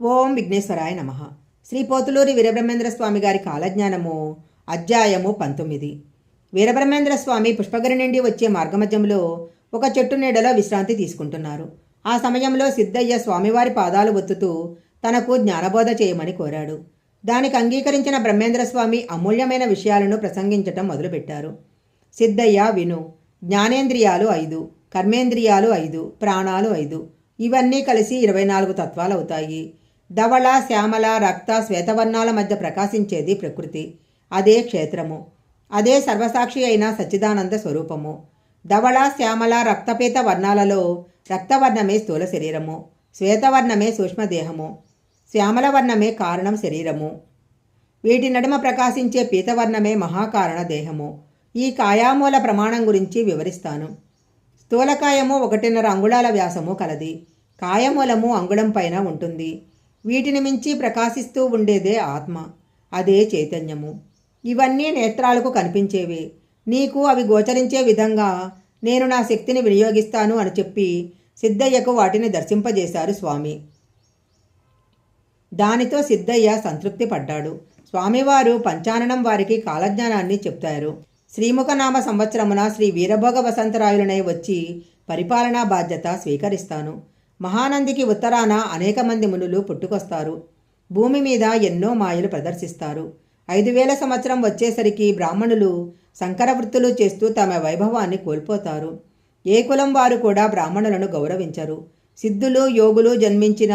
ఓం విఘ్నేశ్వరాయ నమ. శ్రీ పోతులూరి వీరబ్రహ్మేంద్ర స్వామి గారి కాలజ్ఞానము అధ్యాయము పంతొమ్మిది. వీరబ్రహ్మేంద్ర స్వామి పుష్పగిరి నుండి వచ్చే మార్గమధ్యంలో ఒక చెట్టు నీడలో విశ్రాంతి తీసుకుంటున్నారు. ఆ సమయంలో సిద్ధయ్య స్వామివారి పాదాలు ఒత్తుతూ తనకు జ్ఞానబోధ చేయమని కోరాడు. దానికి అంగీకరించిన బ్రహ్మేంద్ర స్వామి అమూల్యమైన విషయాలను ప్రసంగించటం మొదలుపెట్టారు. సిద్ధయ్య విను జ్ఞానేంద్రియాలు ఐదు కర్మేంద్రియాలు ఐదు ప్రాణాలు ఐదు ఇవన్నీ కలిసి ఇరవై నాలుగు తత్వాలు అవుతాయి ధవళ శ్యామల రక్త శ్వేతవర్ణాల మధ్య ప్రకాశించేది ప్రకృతి. అదే క్షేత్రము. అదే సర్వసాక్షి అయిన సచ్చిదానంద స్వరూపము. ధవళ శ్యామల రక్తపీత వర్ణాలలో రక్తవర్ణమే స్థూల శరీరము. శ్వేతవర్ణమే సూక్ష్మదేహము. శ్యామల వర్ణమే కారణం శరీరము. వీటి నడుమ ప్రకాశించే పీతవర్ణమే మహాకారణ దేహము. ఈ కాయామూల ప్రమాణం గురించి వివరిస్తాను. స్థూలకాయము ఒకటిన్నర అంగుళాల వ్యాసము కలది. కాయమూలము అంగుళం పైన ఉంటుంది. వీటిని మించి ప్రకాశిస్తూ ఉండేదే ఆత్మ. అదే చైతన్యము. ఇవన్నీ నేత్రాలకు కనిపించేవి. నీకు అవి గోచరించే విధంగా నేను నా శక్తిని వినియోగిస్తాను అని చెప్పి సిద్ధయ్యకు వాటిని దర్శింపజేశారు స్వామి. దానితో సిద్ధయ్య సంతృప్తి పడ్డాడు. స్వామివారు పంచాననం వారికి కాలజ్ఞానాన్ని చెప్తారు. శ్రీముఖనామ సంవత్సరమున శ్రీ వీరభోగ వసంతరాయులనై వచ్చి పరిపాలనా బాధ్యత స్వీకరిస్తాను. మహానందికి ఉత్తరాన అనేక మంది మునులు పుట్టుకొస్తారు. భూమి మీద ఎన్నో మాయలు ప్రదర్శిస్తారు. ఐదు వేల సంవత్సరం వచ్చేసరికి బ్రాహ్మణులు సంకర వృత్తులు చేస్తూ తమ వైభవాన్ని కోల్పోతారు. ఏ కులం వారు కూడా బ్రాహ్మణులను గౌరవించరు. సిద్ధులు యోగులు జన్మించిన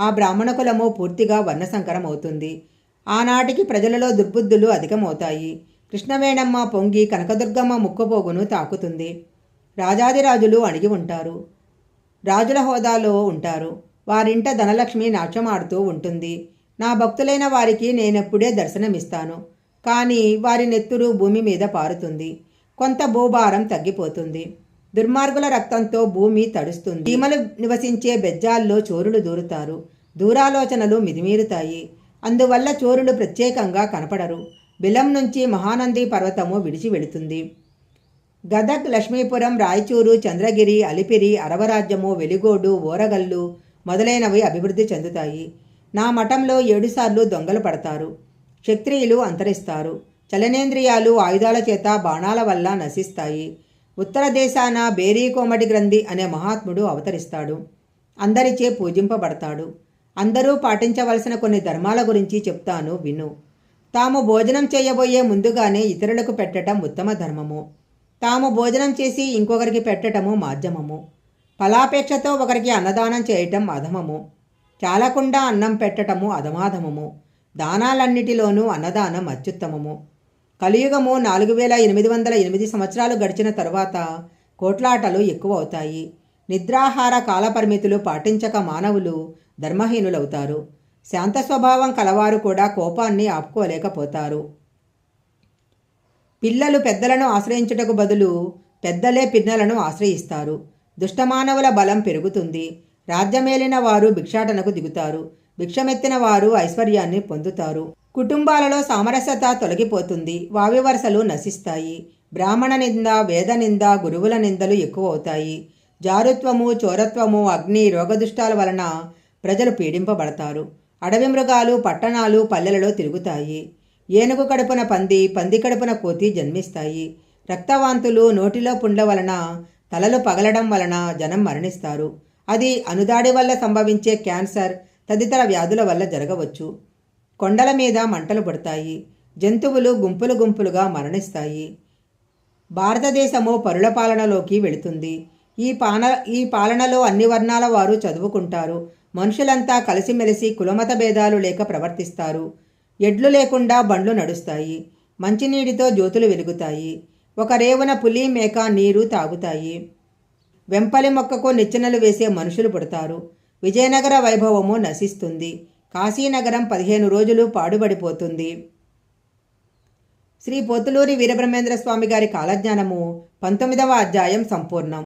ఆ బ్రాహ్మణ కులము పూర్తిగా వర్ణసంకరం అవుతుంది ఆనాటికి ప్రజలలో దుర్బుద్ధులు అధికమవుతాయి. కృష్ణవేణమ్మ పొంగి కనకదుర్గమ్మ ముక్కుపోగును తాకుతుంది. రాజాదిరాజులు అణిగి ఉంటారు. రాజుల హోదాలో ఉంటారు. వారింట ధనలక్ష్మి నాట్యమాడుతూ ఉంటుంది. నా భక్తులైన వారికి నేనెప్పుడే దర్శనమిస్తాను. కానీ వారి నెత్తురు భూమి మీద పారుతుంది. కొంత భూభారం తగ్గిపోతుంది. దుర్మార్గుల రక్తంతో భూమి తడుస్తుంది. చీమలు నివసించే బెజ్జాల్లో చోరులు దూరుతారు. దూరాలోచనలు మిదిమీరుతాయి అందువల్ల చోరులు ప్రత్యేకంగా కనపడరు. బిలం నుంచి మహానంది పర్వతము విడిచి వెళుతుంది. గదక్ లక్ష్మీపురం రాయచూరు చంద్రగిరి అలిపిరి అరవరాజ్యము వెలిగోడు ఓరగల్లు మొదలైనవి అభివృద్ధి చెందుతాయి. నా మఠంలో ఏడుసార్లు దొంగలు పడతారు. క్షత్రియులు అంతరిస్తారు. చలనేంద్రియాలు ఆయుధాల చేత బాణాల వల్ల నశిస్తాయి. ఉత్తర దేశాన బేరీ కోమటి గ్రంథి అనే మహాత్ముడు అవతరిస్తాడు. అందరిచే పూజింపబడతాడు. అందరూ పాటించవలసిన కొన్ని ధర్మాల గురించి చెప్తాను విను. తాము భోజనం చేయబోయే ముందుగానే ఇతరులకు పెట్టడం ఉత్తమ ధర్మము. తాము భోజనం చేసి ఇంకొకరికి పెట్టటము మాధ్యమము. ఫలాపేక్షతో ఒకరికి అన్నదానం చేయటం అధమము చాలకుండా అన్నం పెట్టటము అధమాధమము. దానాలన్నిటిలోనూ అన్నదానం అత్యుత్తమము. కలియుగము నాలుగు వేల ఎనిమిది వందల ఎనిమిది సంవత్సరాలు గడిచిన తరువాత కోట్లాటలు ఎక్కువ అవుతాయి నిద్రాహార కాలపరిమితులు పాటించక మానవులు ధర్మహీనులవుతారు. శాంత స్వభావం కలవారు కూడా కోపాన్ని ఆపుకోలేకపోతారు. పిల్లలు పెద్దలను ఆశ్రయించుటకు బదులు పెద్దలే పిన్నలను ఆశ్రయిస్తారు. దుష్టమానవుల బలం పెరుగుతుంది. రాజ్యమేలిన వారు భిక్షాటనకు దిగుతారు. భిక్షమెత్తిన వారు ఐశ్వర్యాన్ని పొందుతారు. కుటుంబాలలో సామరస్యత తొలగిపోతుంది. వావివరసలు నశిస్తాయి. బ్రాహ్మణ నింద వేద నింద గురువుల నిందలు ఎక్కువ అవుతాయి జారుత్వము చోరత్వము అగ్ని రోగదుష్టాల వలన ప్రజలు పీడింపబడతారు. అడవి మృగాలు పట్టణాలు పల్లెలలో తిరుగుతాయి. ఏనుగు కడుపున పంది పంది కడుపున కోతి జన్మిస్తాయి. రక్తవాంతులు నోటిలో పుండ్ల వలన తలలు పగలడం వలన జనం మరణిస్తారు. అది అనుదాడి వల్ల సంభవించే క్యాన్సర్ తదితర వ్యాధుల వల్ల జరగవచ్చు. కొండల మీద మంటలు పడతాయి. జంతువులు గుంపులు గుంపులుగా మరణిస్తాయి. భారతదేశము పరుల పాలనలోకి వెళుతుంది. ఈ పాన ఈ పాలనలో అన్ని వర్ణాల వారు చదువుకుంటారు. మనుషులంతా కలిసిమెలిసి కులమత భేదాలు లేక ప్రవర్తిస్తారు. ఎడ్లు లేకుండా బండ్లు నడుస్తాయి. మంచినీటితో జ్యోతులు వెలుగుతాయి. ఒక రేవున పులి మేక నీరు తాగుతాయి. వెంపలి మొక్కకు నిచ్చెనలు వేసే మనుషులు పుడతారు. విజయనగర వైభవము నశిస్తుంది. కాశీనగరం పదిహేను రోజులు పాడుబడిపోతుంది. శ్రీ పొత్తులూరి వీరబ్రహ్మేంద్ర స్వామి గారి కాలజ్ఞానము పంతొమ్మిదవ అధ్యాయం సంపూర్ణం.